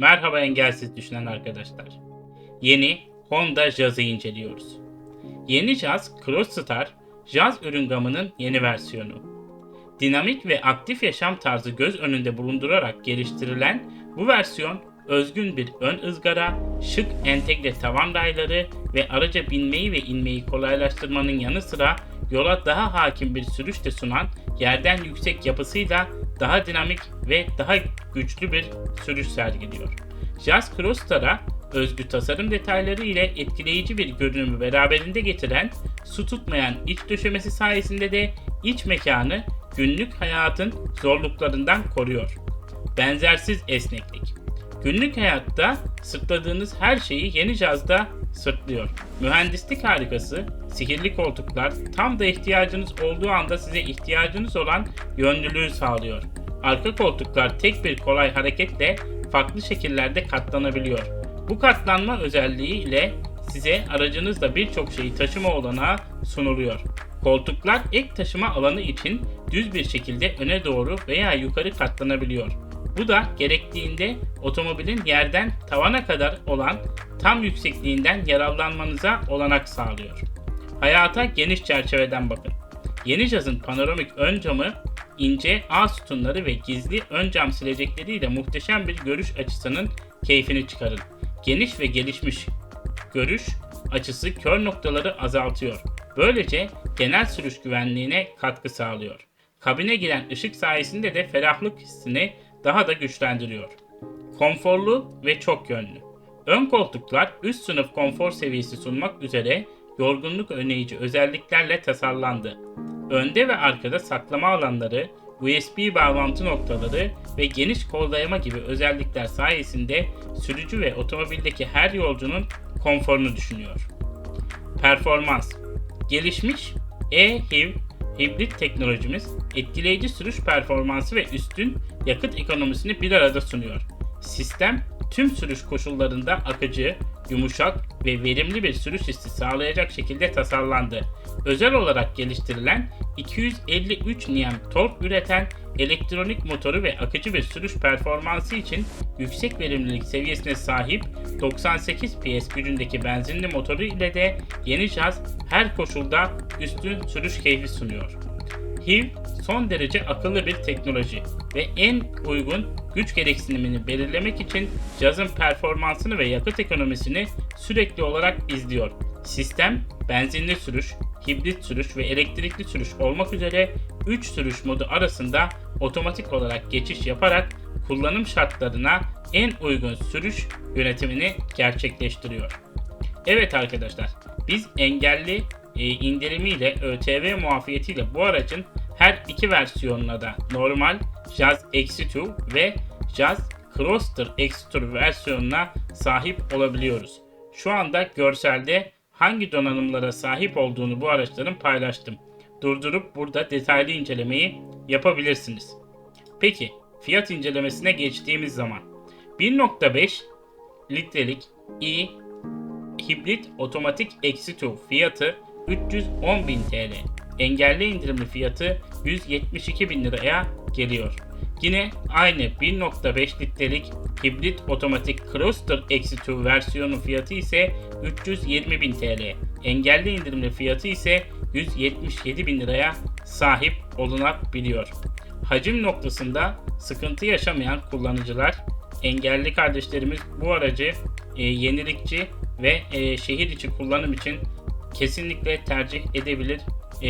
Merhaba engelsiz düşünen arkadaşlar. Yeni Honda Jazz'ı inceliyoruz. Yeni Jazz Crossstar, Jazz ürün gamının yeni versiyonu. Dinamik ve aktif yaşam tarzı göz önünde bulundurarak geliştirilen bu versiyon özgün bir ön ızgara, şık entegre tavan rayları ve araca binmeyi ve inmeyi kolaylaştırmanın yanı sıra yola daha hakim bir sürüş de sunan yerden yüksek yapısıyla daha dinamik ve daha güçlü bir sürüş sergiliyor. Jazz Crossstar'a özgü tasarım detayları ile etkileyici bir görünümü beraberinde getiren su tutmayan iç döşemesi sayesinde de iç mekanı günlük hayatın zorluklarından koruyor. Benzersiz esneklik. Günlük hayatta sırtladığınız her şeyi yeni cazda sırtlıyor. Mühendislik harikası, sihirli koltuklar tam da ihtiyacınız olduğu anda size ihtiyacınız olan yönlülüğü sağlıyor. Arka koltuklar tek bir kolay hareketle farklı şekillerde katlanabiliyor. Bu katlanma özelliği ile size aracınızda birçok şeyi taşıma olanağı sunuluyor. Koltuklar ek taşıma alanı için düz bir şekilde öne doğru veya yukarı katlanabiliyor. Bu da gerektiğinde otomobilin yerden tavana kadar olan tam yüksekliğinden yararlanmanıza olanak sağlıyor. Hayata geniş çerçeveden bakın. Yeni cazın panoramik ön camı, ince A sütunları ve gizli ön cam silecekleriyle muhteşem bir görüş açısının keyfini çıkarın. Geniş ve gelişmiş görüş açısı kör noktaları azaltıyor. Böylece genel sürüş güvenliğine katkı sağlıyor. Kabine giren ışık sayesinde de ferahlık hissini daha da güçlendiriyor. Konforlu ve çok yönlü. Ön koltuklar üst sınıf konfor seviyesi sunmak üzere yorgunluk önleyici özelliklerle tasarlandı. Önde ve arkada saklama alanları, USB bağlantı noktaları ve geniş kol dayama gibi özellikler sayesinde sürücü ve otomobildeki her yolcunun konforunu düşünüyor. Performans Gelişmiş e-HIV hibrit teknolojimiz etkileyici sürüş performansı ve üstün yakıt ekonomisini bir arada sunuyor. Sistem tüm sürüş koşullarında akıcı, yumuşak ve verimli bir sürüş hissi sağlayacak şekilde tasarlandı. Özel olarak geliştirilen 253 Nm tork üreten elektronik motoru ve akıcı bir sürüş performansı için yüksek verimlilik seviyesine sahip 98 PS gücündeki benzinli motoru ile de yeni cihaz her koşulda üstün sürüş keyfi sunuyor. HIV son derece akıllı bir teknoloji ve en uygun güç gereksinimini belirlemek için cihazın performansını ve yakıt ekonomisini sürekli olarak izliyor. Sistem benzinli sürüş, hibrit sürüş ve elektrikli sürüş olmak üzere 3 sürüş modu arasında otomatik olarak geçiş yaparak kullanım şartlarına en uygun sürüş yönetimini gerçekleştiriyor. Evet arkadaşlar, biz engelli e, indirimiyle ÖTV muafiyetiyle bu aracın her iki versiyonuna da normal Jazz X2 ve Jazz Crosster X2 versiyonuna sahip olabiliyoruz. Şu anda görselde hangi donanımlara sahip olduğunu bu araçların paylaştım. Durdurup burada detaylı incelemeyi yapabilirsiniz. Peki fiyat incelemesine geçtiğimiz zaman 1.5 litrelik i hibrit otomatik X2 fiyatı 310.000 TL. Engelli indirimli fiyatı 172.000 liraya geliyor. Yine aynı 1.5 litrelik hibrit otomatik Crosster X2 versiyonu fiyatı ise 320.000 TL. Engelli indirimli fiyatı ise 177.000 liraya sahip olunabiliyor. Hacim noktasında sıkıntı yaşamayan kullanıcılar, engelli kardeşlerimiz bu aracı e, yenilikçi ve e, şehir içi kullanım için kesinlikle tercih edebilir. E,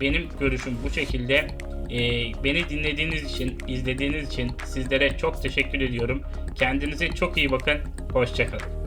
benim görüşüm bu şekilde. E, beni dinlediğiniz için, izlediğiniz için sizlere çok teşekkür ediyorum. Kendinize çok iyi bakın. Hoşçakalın.